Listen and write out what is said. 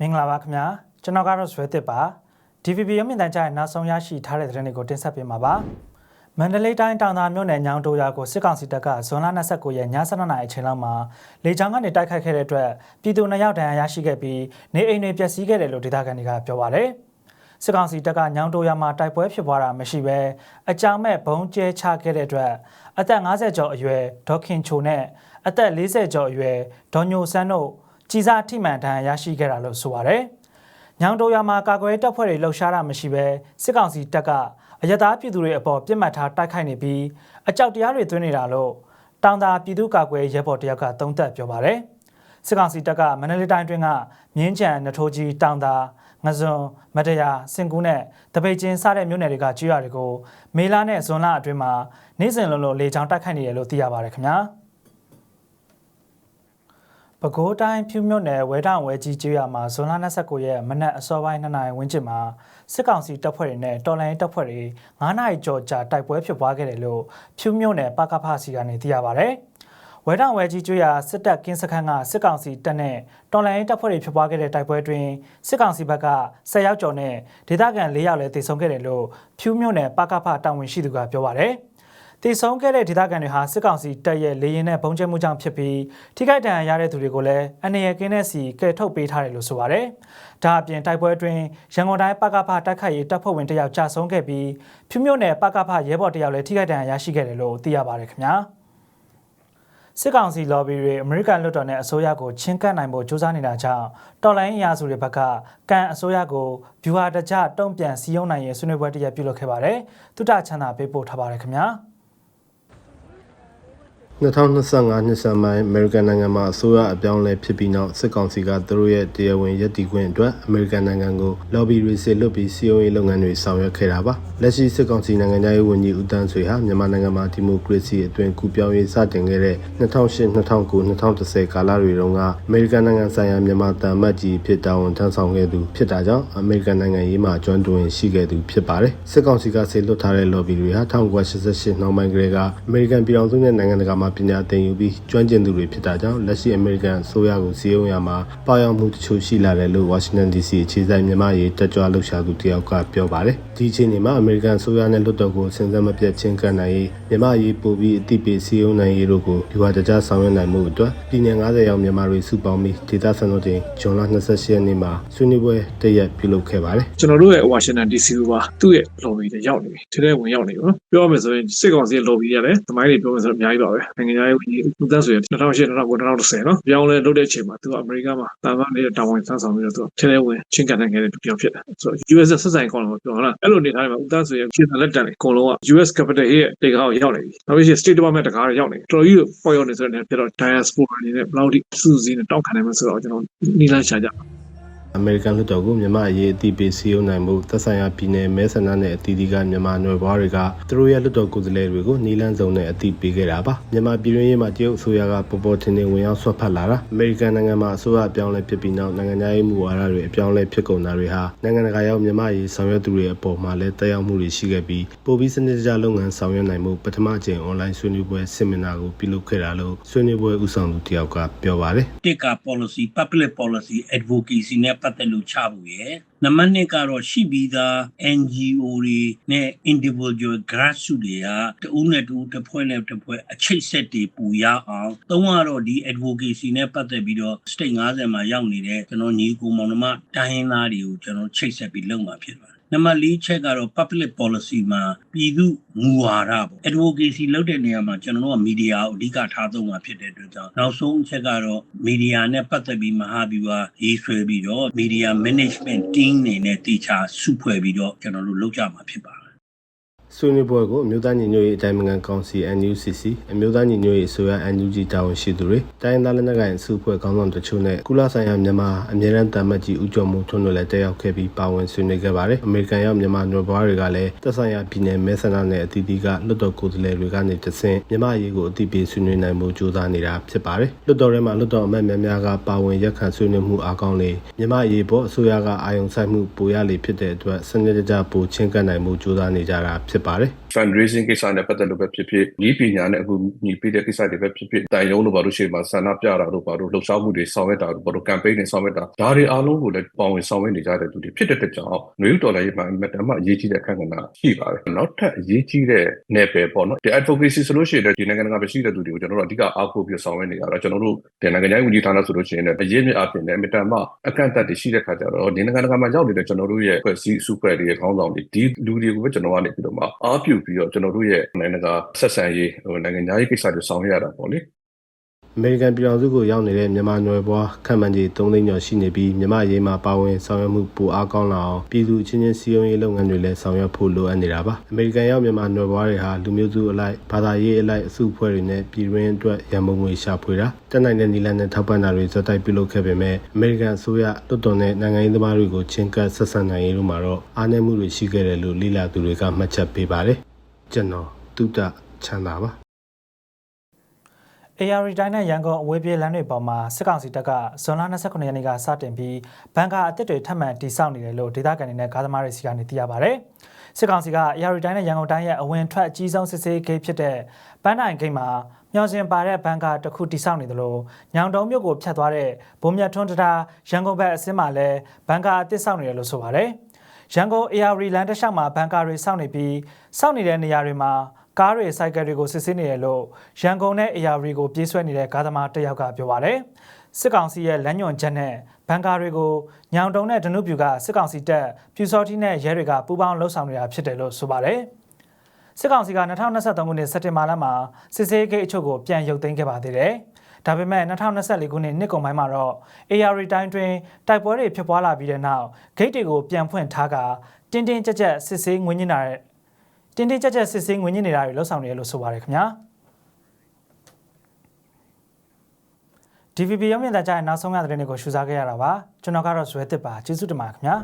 မင်္ဂလာပါခင်ဗျာကျွန်တော်ကတော့ဇွဲတစ်ပါ DVB ရုပ်မြင်သံကြားရဲ့နောက်ဆုံးရရှိထားတဲ့သတင်းတွေကိုတင်ဆက်ပေးမှာပါမန္တလေးတိုင်းတောင်သာမြို့နယ်ညောင်တိုရွာကိုစစ်ကောင်စီတပ်ကဇွန်လ29ရက်ည7:00နာရီအချိန်လောက်မှာလေကြောင်းကနေတိုက်ခိုက်ခဲ့တဲ့အတွက်ပြည်သူနှစ်ယောက်ဒဏ်ရာရရှိခဲ့ပြီးနေအိမ်တွေပျက်စီးခဲ့တယ်လို့ဒေသခံတွေကပြောပါတယ်စစ်ကောင်စီတပ်ကညောင်တိုရွာမှာတိုက်ပွဲဖြစ်ပွားတာမရှိဘဲအကြောင်းမဲ့ဘုံကျဲချခဲ့တဲ့အတွက်အသက်50ကျော်အရွယ်ဒေါခင်ချိုနဲ့အသက်40ကျော်အရွယ်ဒေါညိုဆန်းတို့ ကြီးစားထိမှန်ဒဏ်ရာရရှိခဲ့တာလို့ဆိုပါတယ်။ညောင်တိုရွာမှာကာကွယ်တပ်ဖွဲ့တွေလှုပ်ရှားတာမရှိဘဲစစ်ကောင်စီတပ်ကအယက်သားပြည်သူတွေအပေါ်ပြစ်မှတ်ထားတိုက်ခိုက်နေပြီးအကြောက်တရားတွေသွင်းနေတာလို့တောင်သာပြည်သူ့ကာကွယ်ရဲဘော်တယောက်ကသုံးသပ်ပြောပါတယ်။စစ်ကောင်စီတပ်ကမန္တလေးတိုင်းတွင်းကမြင်းချံနထိုးကြီးတောင်သာငဇွန်မတရာစင်ကူးနဲ့တပိတ်ချင်းစတဲ့မြို့နယ်တွေကကြီးရွာတွေကိုမေလာနဲ့ဇွန်လအတွင်းမှာနေ့စဉ်လုံးလုံးလေကြောင်းတိုက်ခိုက်နေတယ်လို့သိရပါတယ်ခင်ဗျာ။ ပဲခူးတိုင်းဖြူမြို့နယ်ဝဲထောင်ဝဲကြီးကျေးရွာမှာဇွန်လ29ရက်မနက်အစောပိုင်း2နာရီဝန်းကျင်မှာစစ်ကောင်စီတပ်ဖွဲ့တွေနဲ့တော်လိုင်းတပ်ဖွဲ့တွေ9နာရီကျော်ကြာတိုက်ပွဲဖြစ်ပွားခဲ့တယ်လို့ဖြူမြို့နယ်ပကဖစီကနေသိရပါဗျ။ဝဲထောင်ဝဲကြီးကျွော်စစ်တပ်ကင်းစခန်းကစစ်ကောင်စီတပ်နဲ့တော်လိုင်းတပ်ဖွဲ့တွေဖြစ်ပွားခဲ့တဲ့တိုက်ပွဲတွင်စစ်ကောင်စီဘက်က10ရောက်ကျော်နဲ့ဒေသခံ4ယောက်လည်းတေဆုံးခဲ့တယ်လို့ဖြူမြို့နယ်ပကဖတာဝန်ရှိသူကပြောပါဗျ။ တည်ဆုံးခဲ့တဲ့ဒေသခံတွေဟာစစ်ကောင်စီတပ်ရဲ့လေရင်နဲ့ပုံကျဲမှုကြောင့်ဖြစ်ပြီးထိခိုက်ဒဏ်ရာရတဲ့သူတွေကိုလည်းအနေရကင်းတဲ့စီကယ်ထုတ်ပေးထားတယ်လို့ဆိုပါတယ်။ဒါအပြင်တိုက်ပွဲအတွင်းရန်ကုန်တိုင်းပကဖတိုက်ခိုက်ရေးတပ်ဖွဲ့ဝင်တယောက်ကြာဆုံးခဲ့ပြီးဖြူမြို့နယ်ပကဖရဲဘော်တယောက်လည်းထိခိုက်ဒဏ်ရာရရှိခဲ့တယ်လို့သိရပါတယ်ခင်ဗျာ။စစ်ကောင်စီ lobby တွေအမေရိကန်လွှတ်တော်နဲ့အစိုးရကိုချင်းကပ်နိုင်ဖို့ကြိုးစားနေတာကြောင့်တော်လိုင်းအရာစုတွေဘက်ကကန်အစိုးရကိုဗျူဟာတကြတုံ့ပြန်စီယုံနိုင်ရေးဆွေးနွေးပွဲတရက်ပြုလုပ်ခဲ့ပါတယ်။တုတချမ်းသာပေးပို့ထားပါတယ်ခင်ဗျာ။ 2025နှစ်ဆန်းပိုင်းအမေရိကန်နိုင်ငံမှာအစိုးရအပြောင်းအလဲဖြစ်ပြီးနောက်စစ်ကောင်စီကသူတို့ရဲ့တရားဝင်ရည်တည်ခွင့်အတွက်အမေရိကန်နိုင်ငံကို lobby တွေစေလွှတ်ပြီးစီယုံရေးလုပ်ငန်းတွေဆောင်ရွက်ခဲ့တာပါလက်ရှိစစ်ကောင်စီနိုင်ငံသားရေးဝန်ကြီးဦးတန်းဆွေဟာမြန်မာနိုင်ငံမှာဒီမိုကရေစီအတွင်ကူပြောင်းရေးစတင်ခဲ့တဲ့2008 2009 2010ကာလတွေတုန်းကအမေရိကန်နိုင်ငံဆိုင်ရာမြန်မာတန်မတ်ကြီးဖြစ်တာဝန်ထမ်းဆောင်ခဲ့သူဖြစ်တာကြောင့်အမေရိကန်နိုင်ငံရေးမှာကျွမ်းတွင်ရှိခဲ့သူဖြစ်ပါတယ်စစ်ကောင်စီကစေလွှတ်ထားတဲ့ lobby တွေဟာ1988နောက်ပိုင်းကလေးကအမေရိကန်ပြည်ထောင်စုနဲ့နိုင်ငံတကာမှာပညာသင်ယူပြီးကျွမ်းကျင်သူတွေဖြစ်တာကြောင့်လက်ရှိအမေရိကန်အစိုးရကိုစီးရုံးရမှာပါရောက်မှုတချို့ရှိလာတယ်လို့ Washington DC အခြေစိုက်မြန်မာရေးတက်ကြွလှုပ်ရှားသူတယောက်ကပြောပါတယ်ဒီအချိန်မှာအမေရိကန်အစိုးရနဲ့လွှတ်တော်ကိုစဉ်ဆက်မပြတ်ချင်းကပ်နိုင်ရေးမြန်မာရေးပို့ပြီးအသိပေးစီးရုံးနိုင်ရေးတို့ကိုဒီဝါတကြဆောင်ရွက်နိုင်မှုအတွက်ပြည်내90ရောက်မြန်မာတွေစုပေါင်းပြီးဒေသစံတော်ချိန်ဇွန်လ28ရက်နေ့မှာဆွေးနွေးပွဲတရက်ပြုလုပ်ခဲ့ပါတယ်ကျွန်တော်တို့ရဲ့ Washington DC ကသူ့ရဲ့ lobby တွေရောက်နေပြီထဲထဲဝင်ရောက်နေပြီနော်ပြောရမယ်ဆိုရင်စစ်ကောင်စီရဲ့ lobby ရတယ်သမိုင်းတွေပြောမယ်ဆိုတော့အများကြီးပါပဲနိုင်ငံခြားရေးဦးသန်းဆိုရင်2008 2009 2010နော်ပြောင်းလဲလုပ်တဲ့အချိန်မှာသူကအမေရိကမှာတာဝန်နေတဲ့တာဝန်ဆန်းဆောင်ပြီးတော့သူထဲထဲဝင်ချင်းကန်နိုင်ခဲ့တဲ့သူပြောင်းဖြစ်တယ်ဆိုတော့ US ဆက်ဆိုင်ကောင်းလို့ပြောလားအဲ့လိုနေထားတယ်မှာဦးသန်းဆိုရင်ခြေလက်တန်တွေအကုန်လုံးက US capital ရဲ့တေကားကိုရောက်နေပြီနောက်ပြီး State Department တကားတွေရောက်နေတော်တော်ကြီးပေါ်ရောက်နေဆိုတဲ့ဖြစ်တော့ diaspora အနေနဲ့ဘယ်လောက်ထိစူးစီးနေတောက်ခံနိုင်မလဲဆိုတော့ကျွန်တော်နီးလန်းရှာကြ အမေရိကန်လွှတ်တော်ကိုမြန်မာအရေးအသိပေးစည်းရုံးနိုင်မှုသက်ဆိုင်ရာပြည်내မဲဆန္ဒနဲ့အသီးသီးကမြန်မာနွယ်ဘွားတွေကသူတို့ရဲ့လွှတ်တော်ကိုယ်စားလှယ်တွေကိုနီလန်းစုံနဲ့အသိပေးခဲ့တာပါမြန်မာပြည်တွင်းရေးမှာတရုတ်အစိုးရကပေါ်ပေါ်ထင်ထင်ဝင်ရောက်ဆွတ်ဖက်လာတာအမေရိကန်နိုင်ငံမှာအစိုးရအပြောင်းလဲဖြစ်ပြီးနောက်နိုင်ငံသားရေးမူဝါဒတွေအပြောင်းလဲဖြစ်ကုန်တာတွေဟာနိုင်ငံတကာရောက်မြန်မာရေးဆောင်ရွက်သူတွေအပေါ်မှာလည်းတက်ရောက်မှုတွေရှိခဲ့ပြီးပိုပြီးစနစ်တကျလုပ်ငန်းဆောင်ရွက်နိုင်မှုပထမအကြိမ်အွန်လိုင်းဆွေးနွေးပွဲဆင်မီနာကိုပြုလုပ်ခဲ့တာလို့ဆွေးနွေးပွဲဦးဆောင်သူတယောက်ကပြောပါတယ်တစ်က policy public policy advocacy နဲ့ပတ်သက်လို့ချဖို့ရယ်နံပါတ်2ကတော့ရှိပြီးသား NGO တွေနဲ့ individual grassroots တွေကတဦးနဲ့တဦးတစ်ဖွဲ့နဲ့တစ်ဖွဲ့အချိတ်ဆက်တွေပူရအောင်သုံးကတော့ဒီ advocacy နဲ့ပတ်သက်ပြီးတော့ state 50မှာရောက်နေတဲ့ကျွန်တော်ညီကိုမောင်နှမတိုင်းရင်းသားတွေကိုကျွန်တော်ချိတ်ဆက်ပြီးလုပ်မှာဖြစ်ပါတယ် နံပါတ်၄ချက်ကတော့ public policy မှာပြည်သူမူဝါဒပေါ့ advocacy လုပ်တဲ့နေရာမှာကျွန်တော်တို့ကမီဒီယာကိုအဓိကထားသုံးမှာဖြစ်တဲ့အတွက်ကြောင့်နောက်ဆုံးအချက်ကတော့မီဒီယာနဲ့ပတ်သက်ပြီးမဟာဗျူဟာရေးဆွဲပြီးတော့ media management team နေနဲ့တေချာစုဖွဲ့ပြီးတော့ကျွန်တော်တို့လုပ်ကြမှာဖြစ်ပါတယ် ဆွေးနွေးပွဲကိုအမျိုးသားညီညွတ်ရေးအတိုင်းအမြံကောင်စီ NUCC အမျိုးသားညီညွတ်ရေးဆိုရ NUG တာဝန်ရှိသူတွေတိုင်းသားလက်နက်ကိုင်စုဖွဲ့ခေါင်းဆောင်တချို့နဲ့ကုလဆိုင်ရာမြန်မာအမြဲတမ်းတာမတ်ကြီးဦးကျော်မိုးထွန်းတို့လည်းတက်ရောက်ခဲ့ပြီးပါဝင်ဆွေးနွေးခဲ့ပါတယ်အမေရိကန်ရောက်မြန်မာနွယ်ဘွားတွေကလည်းသက်ဆိုင်ရာပြည်နယ်မဲဆန္ဒနယ်အသီးသီးကလွတ်တော်ကိုယ်စားလှယ်တွေကနေတဆင့်မြန်မာရေးကိုအသိပေးဆွေးနွေးနိုင်မှုကြိုးစားနေတာဖြစ်ပါတယ်လွတ်တော်ထဲမှာလွတ်တော်အမတ်များများကပါဝင်ရက်ခံဆွေးနွေးမှုအားကောင်းလေမြန်မာရေးပေါ်အစိုးရကအာယုံဆိုင်မှုပိုရလေဖြစ်တဲ့အတွက်စနစ်တကျပိုချင်းကပ်နိုင်မှုကြိုးစားနေကြတာဖြစ်ပါတယ် fundraising ကိစ္စနဲ့ပတ်သက်လို့ပဲဖြစ်ဖြစ်ဤပညာနဲ့အခုညီပေးတဲ့ကိစ္စတွေပဲဖြစ်ဖြစ်တိုင်ရုံးလို့ဘာလို့ရှိမှဆန္ဒပြတာတို့ဘာလို့လှုပ်ရှားမှုတွေဆောင်ရွက်တာတို့ဘာလို့ campaign တွေဆောင်ရွက်တာဒါတွေအားလုံးကိုလည်းပါဝင်ဆောင်ရွက်နေကြတဲ့သူတွေဖြစ်တဲ့အတွက်ကြောင့်နွေဦးတော်လည်းမှာအမတန်မှအရေးကြီးတဲ့အခန်းကဏ္ဍရှိပါတယ်နောက်ထပ်အရေးကြီးတဲ့နယ်ပယ်ပေါ့နော်ဒီ advocacy ဆိုလို့ရှိရင်ဒီနိုင်ငံတကာပဲရှိတဲ့သူတွေကိုကျွန်တော်တို့အဓိကအားကိုးပြီးဆောင်ရွက်နေကြတော့ကျွန်တော်တို့ဒီနိုင်ငံရေးဝန်ကြီးဌာနဆိုလို့ရှိရင်လည်းအရေးမြစ်အပြင်လည်းအမတန်မှအကန့်အသတ်တွေရှိတဲ့ခါကျတော့ဒီနိုင်ငံတကာမှာရောက်နေတဲ့ကျွန်တော်တို့ရဲ့ဖွဲ့စည်းစုဖွဲ့တွေရဲ့ခေါင်းဆောင်တွေဒီလူတွေကိုပဲကျွန်တော်ကနေပြီးတော့မှအားပြုပြီးတော့ကျွန်တော်တို့ရဲ့နိုင်ငံတကာဆက်ဆံရေးဟိုနိုင်ငံသားရေးကိစ္စတွေဆောင်ရွက်ရတာပေါ့လေ အမေရိကန်ပြည်ထောင်စုကိုရောက်နေတဲ့မြန်မာနွယ်ဘွားခန့်မှန်းကြီး3သိန်းကျော်ရှိနေပြီးမြန်မာရေးမှာပါဝင်ဆောင်ရွက်မှုပိုအားကောင်းလာအောင်ပြည်သူအချင်းချင်းစည်းရုံးရေးလုပ်ငန်းတွေလည်းဆောင်ရွက်ဖို့လိုအပ်နေတာပါအမေရိကန်ရောက်မြန်မာနွယ်ဘွားတွေဟာလူမျိုးစုအလိုက်ဘာသာရေးအလိုက်အစုအဖွဲ့တွေနဲ့ပြည်တွင်းအတွက်ရန်ပုံငွေရှာဖွေတာတက်နိုင်တဲ့နည်းလမ်းနဲ့ထောက်ပံ့တာတွေဇက်တိုက်ပြုလုပ်ခဲ့ပေမဲ့အမေရိကန်အစိုးရတွတ်တော်နဲ့နိုင်ငံရေးသမားတွေကိုချင်းကပ်ဆက်ဆံနိုင်ရေးတို့မှာတော့အားနည်းမှုတွေရှိခဲ့တယ်လို့လိလာသူတွေကမှတ်ချက်ပေးပါတယ်ကျွန်တော်တုဒ္ဒချမ်းသာပါ AR တိုင်းနဲ့ရန်ကုန်အဝေးပြေးလမ်းတွေပေါ်မှာစစ်ကောင်စီတပ်ကဇွန်လ29ရက်နေ့ကစတင်ပြီးဘန်ကာအသစ်တွေထပ်မံတိစောက်နေတယ်လို့ဒေသခံတွေနဲ့ကားသမားတွေစီကနေသိရပါဗျ။စစ်ကောင်စီက AR တိုင်းနဲ့ရန်ကုန်တိုင်းရဲ့အဝင်ထွက်အကြီးဆုံးစစ်ဆေးဂိတ်ဖြစ်တဲ့ပန်းတိုင်ဂိတ်မှာမျောစင်ပါတဲ့ဘန်ကာတစ်ခုတိစောက်နေတယ်လို့ညောင်တုံးမြို့ကိုဖြတ်သွားတဲ့ဘုံမြတ်ထွန်းတရာရန်ကုန်ဘက်အစင်းမှာလည်းဘန်ကာအသစ်စောက်နေတယ်လို့ဆိုပါတယ်။ရန်ကုန် AR လမ်းတစ်လျှောက်မှာဘန်ကာတွေစောက်နေပြီးစောက်နေတဲ့နေရာတွေမှာ ကားတွေစိုက်ကယ်တွေကိုစစ်ဆေးနေတယ်လို့ရန်ကုန်နဲ့ AR ကိုပြေးဆွဲနေတဲ့ကားသမားတစ်ယောက်ကပြောပါတယ်။စစ်ကောင်စီရဲ့လမ်းညွှန်ချက်နဲ့ဘန်ကာတွေကိုညောင်တုံနဲ့ဒနုပြူကစစ်ကောင်စီတပ်ပြူစောတိနဲ့ရဲတွေကပူးပေါင်းလှုပ်ဆောင်နေတာဖြစ်တယ်လို့ဆိုပါတယ်။စစ်ကောင်စီက2023ခုနှစ်စက်တင်ဘာလမှာစစ်ဆေးဂိတ်အချို့ကိုပြန်ရုပ်သိမ်းခဲ့ပါသေးတယ်။ဒါပေမဲ့2024ခုနှစ်နှစ်ကုန်ပိုင်းမှာတော့ AR တိုင်းတွင်တိုက်ပွဲတွေဖြစ်ပွားလာပြီးတဲ့နောက်ဂိတ်တွေကိုပြန်ဖွင့်ထားကတင်းတင်းကြပ်ကြပ်စစ်ဆေးငွေညင်တာ တင်းတင်းကြပ်ကြပ်စစ်ဆေးငွေညင်နေတာတွေလှုပ်ဆောင်နေရလို့ဆိုပါတယ်ခင်ဗျာ။ DVB ရုံးမြင့်တဲ့ကြားရဲ့နောက်ဆုံးရတဲ့တဲ့တွေကိုရှုစားခဲ့ရတာပါကျွန်တော်ကတော့ဇွဲတစ်ပါကျေးဇူးတင်ပါခင်ဗျာ